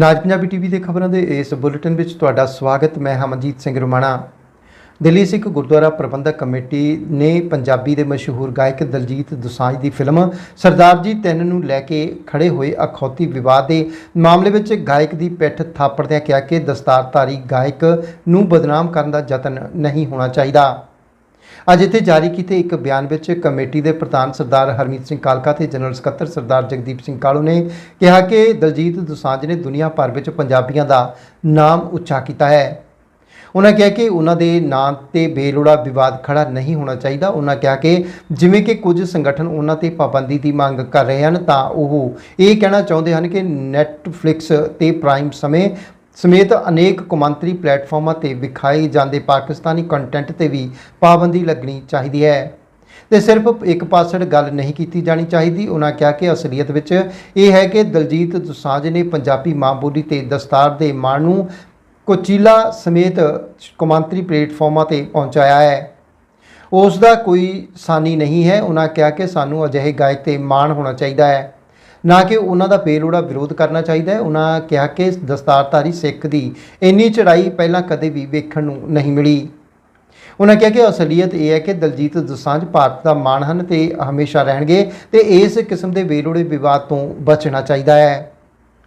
ਨਾਜ Punjabi TV ਦੇ ਖਬਰਾਂ ਦੇ ਇਸ ਬੁਲੇਟਿਨ ਵਿੱਚ ਤੁਹਾਡਾ ਸਵਾਗਤ, ਮੈਂ ਹਮਨਜੀਤ ਸਿੰਘ ਰੁਮਾਣਾ। ਦਿੱਲੀ ਸਿੱਖ ਗੁਰਦੁਆਰਾ ਪ੍ਰਬੰਧਕ ਕਮੇਟੀ ਨੇ ਪੰਜਾਬੀ ਦੇ ਮਸ਼ਹੂਰ ਗਾਇਕ ਦਲਜੀਤ ਦੋਸਾਂਝ ਦੀ ਫਿਲਮ ਸਰਦਾਰ ਜੀ ਤਿੰਨ ਨੂੰ ਲੈ ਕੇ ਖੜੇ ਹੋਏ ਅਖੌਤੀ ਵਿਵਾਦ ਦੇ ਮਾਮਲੇ ਵਿੱਚ ਗਾਇਕ ਦੀ ਪਿੱਠ ਥਾਪੜਦਿਆਂ ਕਿਹਾ ਕਿ ਦਸਤਾਰਧਾਰੀ ਗਾਇਕ ਨੂੰ ਬਦਨਾਮ ਕਰਨ ਦਾ ਯਤਨ ਨਹੀਂ ਹੋਣਾ ਚਾਹੀਦਾ। ਅੱਜ ਇੱਥੇ ਜਾਰੀ ਕੀਤੇ ਇੱਕ ਬਿਆਨ ਵਿੱਚ ਕਮੇਟੀ ਦੇ ਪ੍ਰਧਾਨ ਸਰਦਾਰ ਹਰਮੀਤ ਸਿੰਘ ਕਾਲਕਾ ਤੇ ਜਨਰਲ ਸਕੱਤਰ ਸਰਦਾਰ ਜਗਦੀਪ ਸਿੰਘ ਕਾਲੂ ਨੇ ਕਿਹਾ ਕਿ ਦਲਜੀਤ ਦੋਸਾਂਝ ਨੇ ਦੁਨੀਆ ਭਰ ਵਿੱਚ ਪੰਜਾਬੀਆਂ ਦਾ ਨਾਮ ਉੱਚਾ ਕੀਤਾ ਹੈ। ਉਹਨਾਂ ਕਿਹਾ ਕਿ ਉਹਨਾਂ ਦੇ ਨਾਂ ਤੇ ਬੇਲੋੜਾ ਵਿਵਾਦ ਖੜਾ ਨਹੀਂ ਹੋਣਾ ਚਾਹੀਦਾ। ਉਹਨਾਂ ਕਿਹਾ ਕਿ ਜਿਵੇਂ ਕਿ ਕੁਝ ਸੰਗਠਨ ਉਹਨਾਂ ਤੇ ਪਾਬੰਦੀ ਦੀ ਮੰਗ ਕਰ ਰਹੇ ਹਨ, ਤਾਂ ਉਹ ਇਹ ਕਹਿਣਾ ਚਾਹੁੰਦੇ ਹਨ ਕਿ ਨੈਟਫਲਿਕਸ ਤੇ ਪ੍ਰਾਈਮ ਸਮੇਂ ਸਮੇਤ ਅਨੇਕ ਕੌਮਾਂਤਰੀ ਪਲੇਟਫਾਰਮਾਂ ਤੇ ਵਿਖਾਏ ਜਾਂਦੇ ਪਾਕਿਸਤਾਨੀ ਕੰਟੈਂਟ ਤੇ ਵੀ ਪਾਬੰਦੀ ਲੱਗਣੀ ਚਾਹੀਦੀ ਹੈ। ਤੇ ਸਿਰਫ ਇੱਕ ਪਾਸੜ ਗੱਲ ਨਹੀਂ ਕੀਤੀ ਜਾਣੀ ਚਾਹੀਦੀ ਉਹਨਾਂ ਕਿਹਾ ਕਿ ਅਸਲੀਅਤ ਵਿੱਚ ਇਹ ਹੈ ਕਿ ਦਲਜੀਤ ਦੋਸਾਂਝ ਨੇ ਪੰਜਾਬੀ ਮਾਂ ਬੋਲੀ ਤੇ ਦਸਤਾਰ ਦੇ ਮਾਣ ਨੂੰ ਕੋਚੀਲਾ ਸਮੇਤ ਕੌਮਾਂਤਰੀ ਪਲੇਟਫਾਰਮਾਂ ਤੇ ਪਹੁੰਚਾਇਆ ਹੈ। ਉਸ ਦਾ ਕੋਈ ਸਾਨੀ ਨਹੀਂ ਹੈ। ਉਹਨਾਂ ਕਿਹਾ ਕਿ ਸਾਨੂੰ ਅਜਿਹੇ ਗਾਇਕ ਤੇ ਮਾਣ ਹੋਣਾ ਚਾਹੀਦਾ ਹੈ। ਨਾ ਕਿ ਉਹਨਾਂ ਦਾ ਬੇਲੋੜਾ ਵਿਰੋਧ ਕਰਨਾ ਚਾਹੀਦਾ ਹੈ। ਉਹਨਾਂ ਕਿਹਾ ਕਿ ਦਸਤਾਰਧਾਰੀ ਸਿੱਖ ਦੀ ਇੰਨੀ ਚੜ੍ਹਾਈ ਪਹਿਲਾਂ ਕਦੇ ਵੀ ਵੇਖਣ ਨੂੰ ਨਹੀਂ ਮਿਲੀ। ਉਹਨਾਂ ਕਿਹਾ ਕਿ ਅਸਲੀਅਤ ਇਹ ਹੈ ਕਿ ਦਲਜੀਤ ਦੋਸਾਂਝ ਭਾਰਤ ਦਾ ਮਾਣ ਹਨ ਤੇ ਹਮੇਸ਼ਾ ਰਹਿਣਗੇ ਤੇ ਇਸ ਕਿਸਮ ਦੇ ਬੇਲੋੜੇ ਵਿਵਾਦ ਤੋਂ ਬਚਣਾ ਚਾਹੀਦਾ ਹੈ।